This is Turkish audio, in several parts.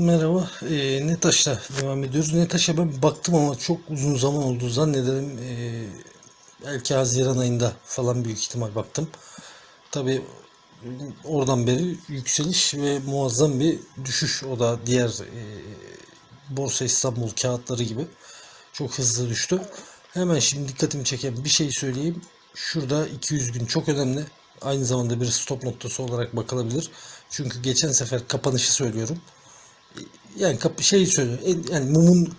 Merhaba. Ee, Netaş'la devam ediyoruz. Netaş'a ben baktım ama çok uzun zaman oldu. Zannederim ee, belki Haziran ayında falan büyük ihtimal baktım. Tabii oradan beri yükseliş ve muazzam bir düşüş. O da diğer ee, Borsa İstanbul kağıtları gibi çok hızlı düştü. Hemen şimdi dikkatimi çeken bir şey söyleyeyim. Şurada 200 gün çok önemli. Aynı zamanda bir stop noktası olarak bakılabilir. Çünkü geçen sefer kapanışı söylüyorum yani kap şey söylüyor. en- Yani mumun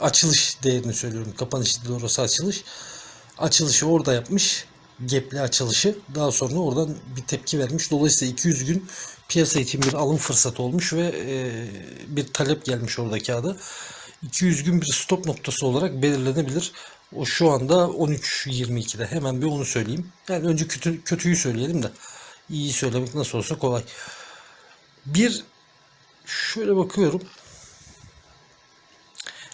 açılış değerini söylüyorum. Kapanış değil orası açılış. Açılışı orada yapmış. Gepli açılışı. Daha sonra oradan bir tepki vermiş. Dolayısıyla 200 gün piyasa için bir alım fırsatı olmuş ve e, bir talep gelmiş orada kağıda. 200 gün bir stop noktası olarak belirlenebilir. O şu anda 13.22'de. Hemen bir onu söyleyeyim. Yani önce kötü, kötüyü söyleyelim de. İyiyi söylemek nasıl olsa kolay. Bir Şöyle bakıyorum.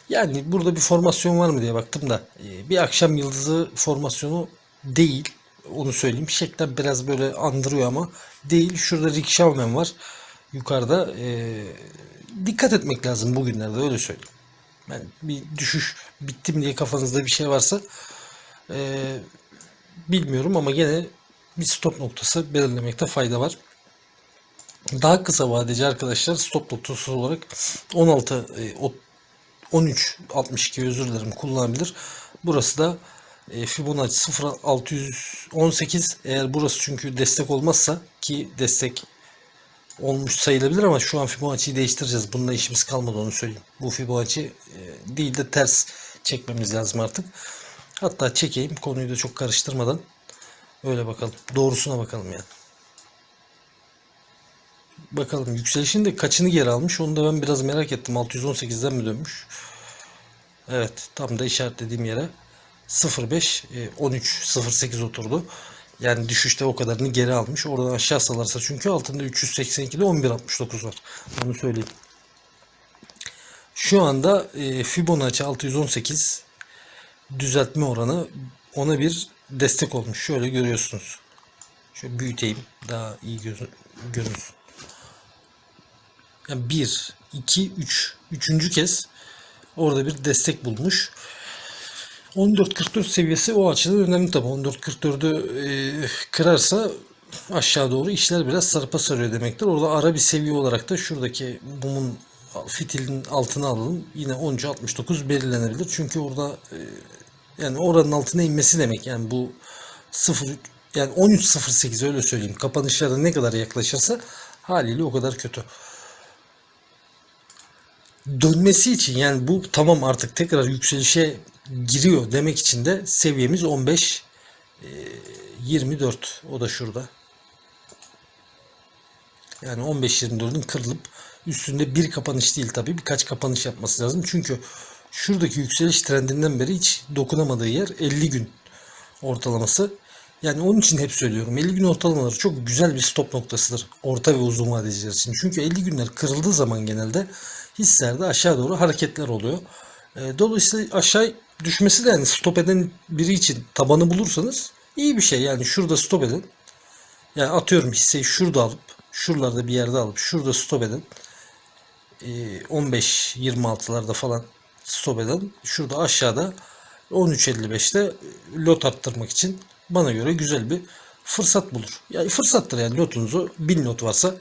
Yani burada bir formasyon var mı diye baktım da e, bir akşam yıldızı formasyonu değil. Onu söyleyeyim. Şeklen biraz böyle andırıyor ama değil. Şurada Rick Schaubman var. Yukarıda e, dikkat etmek lazım bugünlerde öyle söyleyeyim. Ben bir düşüş bittim diye kafanızda bir şey varsa e, bilmiyorum ama gene bir stop noktası belirlemekte fayda var. Daha kısa vadeci arkadaşlar stop noktası olarak 16 e, o- 13 62 özür dilerim kullanabilir. Burası da e, Fibonacci 0618 eğer burası çünkü destek olmazsa ki destek olmuş sayılabilir ama şu an Fibonacci'yi değiştireceğiz. Bununla işimiz kalmadı onu söyleyeyim. Bu Fibonacci e, değil de ters çekmemiz lazım artık. Hatta çekeyim konuyu da çok karıştırmadan. Öyle bakalım. Doğrusuna bakalım yani. Bakalım yükselişin de kaçını geri almış onu da ben biraz merak ettim. 618'den mi dönmüş? Evet tam da işaretlediğim yere 05 e, 13 08 oturdu. Yani düşüşte o kadarını geri almış. Oradan aşağı salarsa çünkü altında 382'de 11.69 var. Onu söyleyeyim. Şu anda e, Fibonacci 618 düzeltme oranı ona bir destek olmuş. Şöyle görüyorsunuz. Şöyle büyüteyim daha iyi gözü, görünsün. Yani 1, 2, 3. Üçüncü kez orada bir destek bulmuş. 14.44 seviyesi o açıdan önemli tabi. 14.44'ü e, kırarsa aşağı doğru işler biraz sarpa sarıyor demektir. Orada ara bir seviye olarak da şuradaki mumun fitilin altına alalım. Yine 10.69 belirlenebilir. Çünkü orada e, yani oranın altına inmesi demek. Yani bu 0 yani 13.08 öyle söyleyeyim. Kapanışlara ne kadar yaklaşırsa haliyle o kadar kötü dönmesi için yani bu tamam artık tekrar yükselişe giriyor demek için de seviyemiz 15 e, 24 o da şurada. Yani 15-24'ün kırılıp üstünde bir kapanış değil tabi birkaç kapanış yapması lazım. Çünkü şuradaki yükseliş trendinden beri hiç dokunamadığı yer 50 gün ortalaması. Yani onun için hep söylüyorum 50 gün ortalamaları çok güzel bir stop noktasıdır orta ve uzun vadeciler için. Çünkü 50 günler kırıldığı zaman genelde hisselerde aşağı doğru hareketler oluyor. E, Dolayısıyla aşağı düşmesi de yani stop eden biri için tabanı bulursanız iyi bir şey. Yani şurada stop eden yani atıyorum hisseyi şurada alıp şuralarda bir yerde alıp şurada stop eden e, 15-26'larda falan stop eden şurada aşağıda 13.55'te lot arttırmak için bana göre güzel bir fırsat bulur. Yani fırsattır yani lotunuzu 1000 lot varsa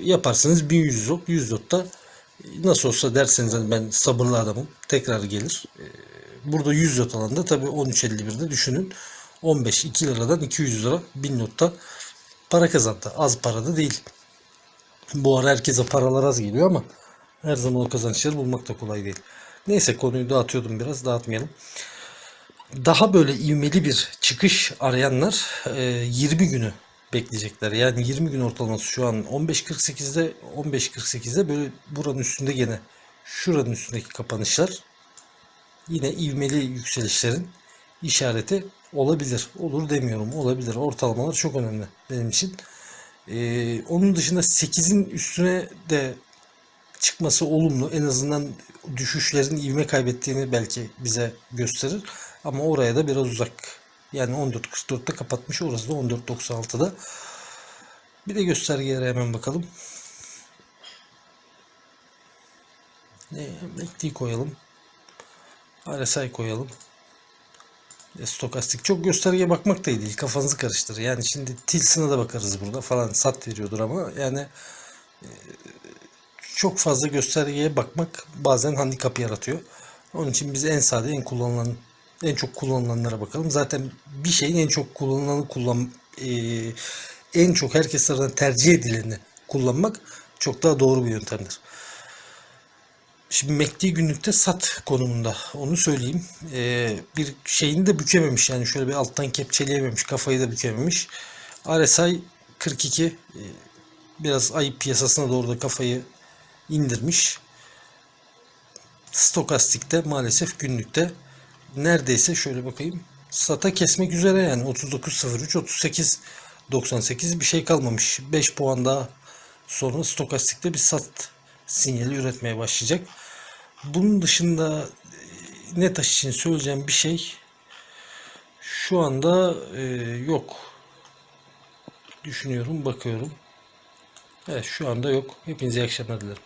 yaparsınız 1100 lot 100 lotta nasıl olsa derseniz hani ben sabırlı adamım tekrar gelir. Ee, Burada 100 lot alanda tabii 13.51'de düşünün 15 2 liradan 200 lira 1000 lotta para kazandı. Az para da değil. Bu ara herkese paralar az geliyor ama her zaman o kazançları bulmak da kolay değil. Neyse konuyu dağıtıyordum biraz dağıtmayalım. Daha böyle ivmeli bir çıkış arayanlar e, 20 günü bekleyecekler. Yani 20 gün ortalaması şu an 15.48'de 15.48'de böyle buranın üstünde gene şuranın üstündeki kapanışlar yine ivmeli yükselişlerin işareti olabilir. Olur demiyorum. Olabilir. Ortalamalar çok önemli benim için. Ee, onun dışında 8'in üstüne de çıkması olumlu. En azından düşüşlerin ivme kaybettiğini belki bize gösterir. Ama oraya da biraz uzak. Yani 14.44'te kapatmış. Orası da E, MACD koyalım. RSI koyalım. Stokastik. Çok göstergeye bakmak da iyi değil. Kafanızı karıştırır. Yani şimdi Tilson'a da bakarız burada falan. Sat veriyordur ama yani e, çok fazla göstergeye bakmak bazen handikap yaratıyor. Onun için biz en sade, en kullanılan, en çok kullanılanlara bakalım. Zaten bir şeyin en çok kullanılanı kullan, e, en çok herkes tarafından tercih edileni kullanmak çok daha doğru bir yöntemdir. Şimdi MACD günlükte sat konumunda onu söyleyeyim. Ee, bir şeyini de bükememiş yani şöyle bir alttan kepçeleyememiş kafayı da bükememiş. RSI 42 ee, biraz ay piyasasına doğru da kafayı indirmiş. Stokastikte maalesef günlükte neredeyse şöyle bakayım sata kesmek üzere yani 39.03 38 98 bir şey kalmamış. 5 puan daha sonra stokastikte bir sat sinyali üretmeye başlayacak. Bunun dışında e, Netaş için söyleyeceğim bir şey şu anda e, yok. Düşünüyorum, bakıyorum. Evet şu anda yok. Hepinize iyi akşamlar dilerim.